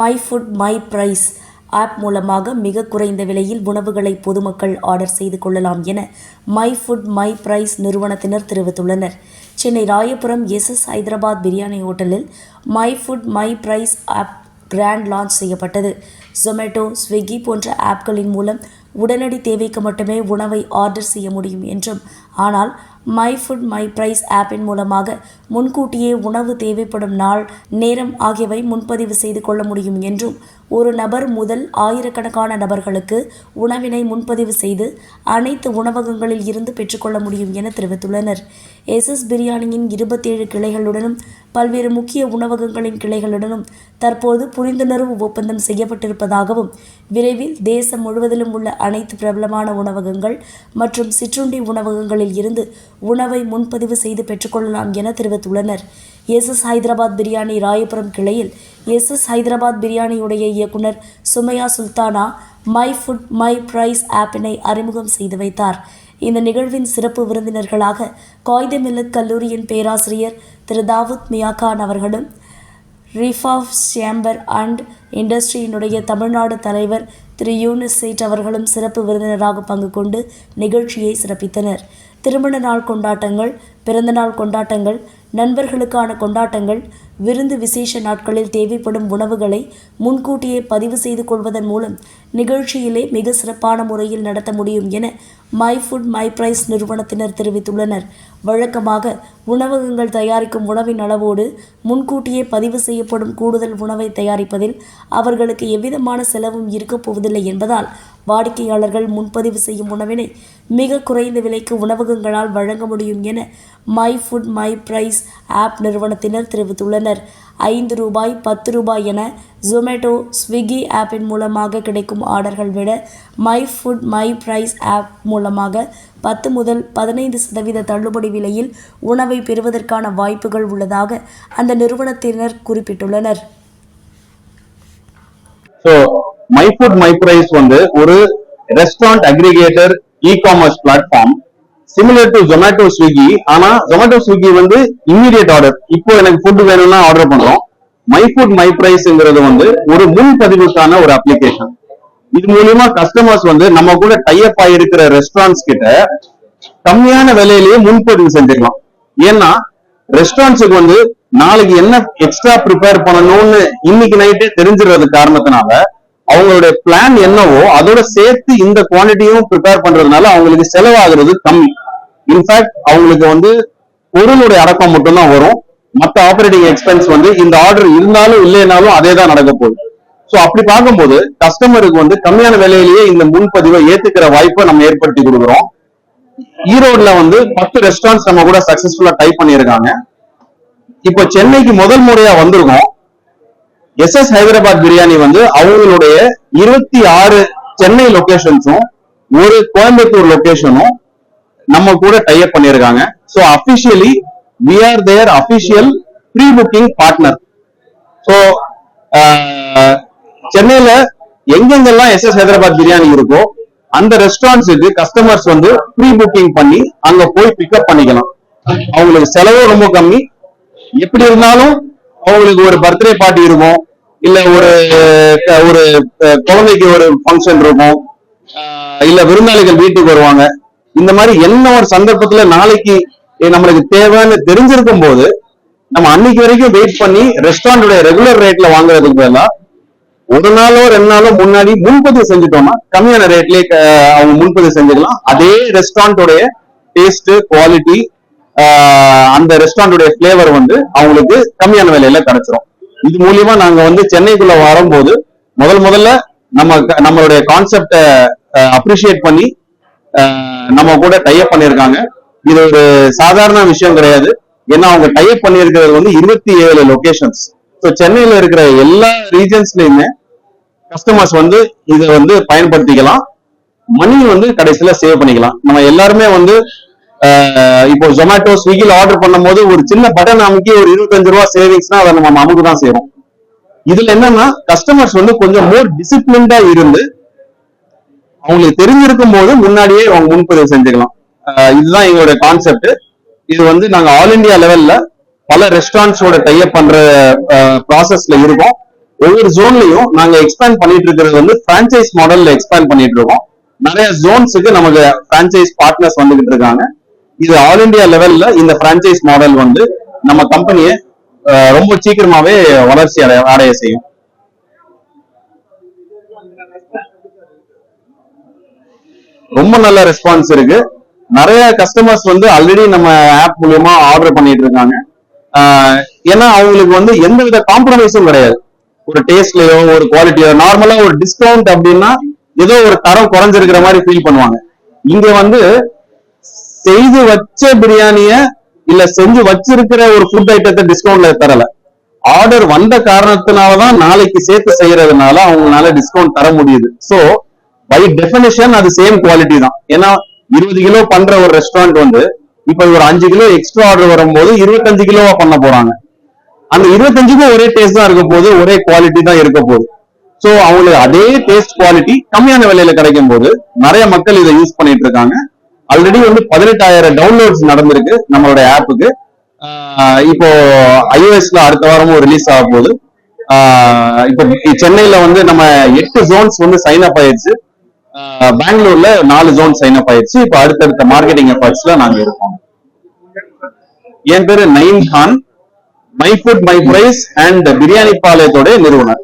My Food My Price app மூலமாக மிக குறைந்த விலையில் உணவுகளை பொதுமக்கள் ஆர்டர் செய்து கொள்ளலாம் என மை ஃபுட் மை பிரைஸ் நிறுவனத்தினர் தெரிவித்துள்ளனர். சென்னை ராயபுரம் எஸ்எஸ் ஹைதராபாத் பிரியாணி ஹோட்டலில் My Food My Price app grand launch செய்யப்பட்டது. ஜொமேட்டோ ஸ்விக்கி போன்ற ஆப்களின் மூலம் உடனடி தேவைக்கு மட்டுமே உணவை ஆர்டர் செய்ய முடியும் என்றும் ஆனால் மை ஃபுட் மை பிரைஸ் ஆப்பின் மூலமாக முன்கூட்டியே உணவு தேவைப்படும் நாள் நேரம் ஆகியவை முன்பதிவு செய்து கொள்ள முடியும் என்றும் ஒரு நபர் முதல் ஆயிரக்கணக்கான நபர்களுக்கு உணவினை முன்பதிவு செய்து அனைத்து உணவகங்களில் இருந்து பெற்றுக்கொள்ள முடியும் என தெரிவித்துள்ளனர். எஸ்எஸ் பிரியாணியின் இருபத்தேழு கிளைகளுடனும் பல்வேறு முக்கிய உணவகங்களின் கிளைகளுடனும் தற்போது புரிந்துணர்வு ஒப்பந்தம் செய்யப்பட்டிருப்பதாகவும் விரைவில் தேசம் முழுவதிலும் உள்ள அனைத்து பிரபலமான உணவகங்கள் மற்றும் சிற்றுண்டி உணவகங்களில் இருந்து உணவை முன்பதிவு செய்து பெற்றுக்கொள்ளலாம் என தெரிவித்துள்ளனர். எஸ்எஸ் ஹைதராபாத் பிரியாணி ராயபுரம் கிளையில் எஸ்எஸ் ஹைதராபாத் பிரியாணியுடைய இயக்குனர் Sumaiya Sultana My Food My Price ஆப்பினை அறிமுகம் செய்து வைத்தார். இந்த நிகழ்வின் சிறப்பு விருந்தினர்களாக காய்தே மில்லத் கல்லூரியின் பேராசிரியர் திரு. தாவூத் மியாகான் அவர்களும் ரிஃபாஃப் சேம்பர் அண்ட் இண்டஸ்ட்ரியினுடைய தமிழ்நாடு தலைவர் திரு. யூனிஸ் சேட் அவர்களும் சிறப்பு விருந்தினராக பங்கு கொண்டு நிகழ்ச்சியை சிறப்பித்தனர். திருமண நாள் கொண்டாட்டங்கள் பிறந்தநாள் கொண்டாட்டங்கள் நண்பர்களுக்கான கொண்டாட்டங்கள் விருந்து விசேஷ நாட்களில் தேவைப்படும் உணவுகளை முன்கூட்டியே பதிவு செய்து கொள்வதன் மூலம் நிகழ்ச்சியிலே மிக சிறப்பான முறையில் நடத்த முடியும் என மை ஃபுட் மை பிரைஸ் நிறுவனத்தினர் தெரிவித்துள்ளனர். வழக்கமாக உணவகங்கள் தயாரிக்கும் உணவின் அளவோடு முன்கூட்டியே பதிவு செய்யப்படும் கூடுதல் உணவை தயாரிப்பதில் அவர்களுக்கு எவ்விதமான செலவும் இருக்கப் போவதில்லை என்பதால் வாடிக்கையாளர்கள் முன்பதிவு செய்யும் உணவினை மிக குறைந்த விலைக்கு உணவகங்களால் வழங்க முடியும் என My Food My Price app நிறுவனத்தினர் தெரிவித்துள்ளனர். சிலர் ஐந்து ரூபாய் பத்து ரூபாய் என ஜொமேட்டோ ஸ்விக்கி ஆப்பின் மூலமாக கிடைக்கும் ஆர்டர்கள் விட My Food My Price app மூலமாக பத்து முதல் பதினைந்து சதவீத தள்ளுபடி விலையில் உணவை பெறுவதற்கான வாய்ப்புகள் உள்ளதாக அந்த நிறுவனத்தினர் குறிப்பிட்டுள்ளனர். மை ஃபுட் மை ப்ரைஸ் வந்து ஒரு restaurant aggregator e commerce platform similar to Zomato Swiggy ஆனா ஜொமேட்டோ ஸ்விக்கி வந்து இம்மிடியட் ஆர்டர் இப்போ எனக்கு ஃபுட் வேணும்னா ஆர்டர் பண்றோம் மை ஃபுட் மை பிரைஸ்ங்கிறது வந்து ஒரு முன்பதிவுக்கான ஒரு அப்ளிகேஷன் இது மூலியமா கஸ்டமர்ஸ் வந்து நம்ம கூட டைப் ஆயிருக்கிற ரெஸ்டாரண்ட்ஸ் கிட்ட கம்மியான விலையிலேயே முன்பதிவு செஞ்சுக்கலாம். ஏன்னா ரெஸ்டாரண்ட்ஸுக்கு வந்து நாளைக்கு என்ன எக்ஸ்ட்ரா ப்ரிப்பேர் பண்ணணும்னு இன்னைக்கு நைட்டே தெரிஞ்சிடுறது காரணத்தினால அவங்களுடைய பிளான் என்னவோ அதோட சேர்த்து இந்த குவான்டிட்டியும் ப்ரிப்பேர் பண்றதுனால அவங்களுக்கு செலவாகிறது கம்மி. இன்ஃபேக்ட் அவங்களுக்கு வந்து பொருளுடைய அடக்கம் மட்டும்தான் வரும். மற்ற ஆப்ரேட்டிங் எக்ஸ்பென்ஸ் வந்து இந்த ஆர்டர் இருந்தாலும் இல்லைனாலும் அதே தான் நடக்க போகுது. ஸோ அப்படி பார்க்கும்போது கஸ்டமருக்கு வந்து கம்மியான விலையிலேயே இந்த முன்பதிவை ஏத்துக்கிற வாய்ப்பை நம்ம ஏற்படுத்தி கொடுக்குறோம். ஈரோட்ல வந்து பத்து ரெஸ்டாரண்ட்ஸ் நம்ம கூட சக்சஸ்ஃபுல்லா டைப் பண்ணியிருக்காங்க. இப்போ சென்னைக்கு முதல் முறையா வந்திருக்கோம். எஸ் எஸ் ஹைதராபாத் பிரியாணி வந்து அவங்களுடைய இருபத்தி ஆறு சென்னை லொகேஷன்ஸும் ஒரு கோயம்புத்தூர் லொகேஷனும் நம்ம கூட டைப் பண்ணியிருக்காங்க so officially we are their official pre booking partner so சென்னையில எங்கெங்கெல்லாம் எஸ் எஸ் ஹைதராபாத் பிரியாணி இருக்கோ அந்த ரெஸ்டாரண்ட்ஸுக்கு கஸ்டமர்ஸ் வந்து ப்ரீ புக்கிங் பண்ணி அங்க போய் பிக்கப் பண்ணிக்கலாம். அவங்களுக்கு செலவும் ரொம்ப கம்மி. எப்படி இருந்தாலும் அவங்களுக்கு ஒரு பர்த்டே பார்ட்டி இருக்கும். இல்ல ஒரு ஒரு குழந்தைக்கு ஒரு ஃபங்க்ஷன் இருக்கும். இல்ல விருந்தாளிகள் வீட்டுக்கு வருவாங்க. இந்த மாதிரி என்ன ஒரு சந்தர்ப்பத்துல நாளைக்கு நம்மளுக்கு தேவைன்னு தெரிஞ்சிருக்கும் போது நம்ம அன்னைக்கு வரைக்கும் வெயிட் பண்ணி ரெஸ்டாரண்டோட ரெகுலர் ரேட்ல வாங்குறதுக்கு பதிலாக ஒரு நாளோ ரெண்டு நாளோ முன்னாடி முன்பதிவு செஞ்சுட்டோம்னா கம்மியான ரேட்லயே அவங்க முன்பதிவு செஞ்சுக்கலாம். அதே ரெஸ்டாரண்டோடைய டேஸ்ட் குவாலிட்டி அந்த ரெஸ்டாரண்டோடைய ஃபிளேவர் வந்து அவங்களுக்கு கம்மியான விலையில கிடைச்சிரும். இது மூலியமா நாங்க வந்து சென்னைக்குள்ள வரும்போது முதல் முதல்ல நம்ம நம்மளுடைய கான்செப்ட அப்ரிஷியேட் பண்ணி நம்ம கூட டைப் பண்ணியிருக்காங்க. இது ஒரு சாதாரண விஷயம் கிடையாது. ஏன்னா அவங்க டைப் பண்ணியிருக்கிறது வந்து இருபத்தி ஏழு லொகேஷன்ஸ் ஸோ சென்னையில இருக்கிற எல்லா ரீஜன்ஸ்லயுமே கஸ்டமர்ஸ் வந்து இதை வந்து பயன்படுத்திக்கலாம். மணி வந்து கடைசியில சேவ் பண்ணிக்கலாம். நம்ம எல்லாருமே வந்து இப்போ ஜொமேட்டோ ஸ்விக்கில ஆர்டர் பண்ணும்போது ஒரு சின்ன பட்டன் அமைக்கி ஒரு இருபத்தஞ்சு ரூபா சேவிங்ஸ்னா அதை நம்ம அமுக்கு தான் செய்யறோம் இதுல என்னன்னா கஸ்டமர்ஸ் வந்து கொஞ்சம் மோர் டிசிப்ளின்டா இருந்து அவங்களுக்கு தெரிஞ்சிருக்கும் போது முன்னாடியே அவங்க முன்பதிவு செஞ்சுக்கலாம். இதுதான் எங்களுடைய கான்செப்ட் இது வந்து நாங்க ஆல் இந்தியா லெவல்ல பல ரெஸ்டாரண்ட்ஸோட டைப் பண்ற ப்ராசஸ்ல இருக்கோம். ஒவ்வொரு ஜோன்லயும் நாங்க எக்ஸ்பேண்ட் பண்ணிட்டு இருக்கிறது வந்து பிரான்ச்சைஸ் மாடல்ல எக்ஸ்பேண்ட் பண்ணிட்டு இருக்கோம். நிறைய ஜோன்ஸுக்கு நமக்கு பிரான்ச்சைஸ் பார்ட்னர்ஸ் வந்துகிட்டு இருக்காங்க. இது ஆல் இந்தியா லெவல்ல இந்த பிரான்ச்சைஸ் மாடல் வந்து நம்ம கம்பெனியை ரொம்ப சீக்கிரமாவே வளர்ச்சி அடைய அடைய செய்யும். ரொம்ப நல்ல ரெஸ்பான்ஸ் இருக்கு. நிறைய கஸ்டமர்ஸ் வந்து ஆல்ரெடி நம்ம ஆப் மூலியமா ஆர்டர் பண்ணிட்டு இருக்காங்க. ஆஹ் ஏன்னா அவங்களுக்கு வந்து எந்த வித காம்ப்ரமைஸும் கிடையாது. ஒரு டேஸ்ட்லயோ ஒரு குவாலிட்டியோ நார்மலா ஒரு டிஸ்கவுண்ட் அப்படின்னா ஏதோ ஒரு தரம் குறைஞ்சிருக்கிற மாதிரி ஃபீல் பண்ணுவாங்க. இங்க வந்து செய்து வச்ச பிரியாணிய இல்ல செஞ்சு வச்சிருக்கிற ஒரு ஃபுட் ஐட்டத்தை டிஸ்கவுண்ட்ல தரல. ஆர்டர் வந்த காரணத்தினாலதான் நாளைக்கு சேர்த்து செய்யறதுனால அவங்களால டிஸ்கவுண்ட் தர முடியுது. சோ பை டெபினேஷன் அது சேம் குவாலிட்டி தான். ஏன்னா இருபது கிலோ பண்ற ஒரு ரெஸ்டாரண்ட் வந்து இப்ப ஒரு அஞ்சு கிலோ எக்ஸ்ட்ரா ஆர்டர் வரும்போது இருபத்தஞ்சு கிலோவா பண்ண போறாங்க. அந்த இருபத்தஞ்சுக்கும் ஒரே டேஸ்ட் தான் இருக்க போகுது ஒரே குவாலிட்டி தான் இருக்க போகுது. சோ அவங்களுக்கு அதே டேஸ்ட் குவாலிட்டி கம்மியான விலையில கிடைக்கும் போது நிறைய மக்கள் இதை யூஸ் பண்ணிட்டு இருக்காங்க. ஆல்ரெடி வந்து பதினெட்டாயிரம் டவுன்லோட்ஸ் நடந்திருக்கு நம்மளோட ஆப்புக்கு இப்போ ஐஓஎஸ்ல அடுத்த வாரமும் ரிலீஸ் ஆக போகுது. இப்போ சென்னையில வந்து நம்ம எட்டு ஜோன்ஸ் வந்து சைன் அப் ஆயிடுச்சு. பெங்களூர்ல நாலு ஜோன் சைன் அப் ஆயிடுச்சு. இப்ப அடுத்தடுத்த மார்க்கெட்டிங் எஃபர்ட்ஸ்ல நாங்க இருக்கோம். என் பேரு Naeem Khan. My Food My Price and biryani பாளையத்தோட நிறுவனர்.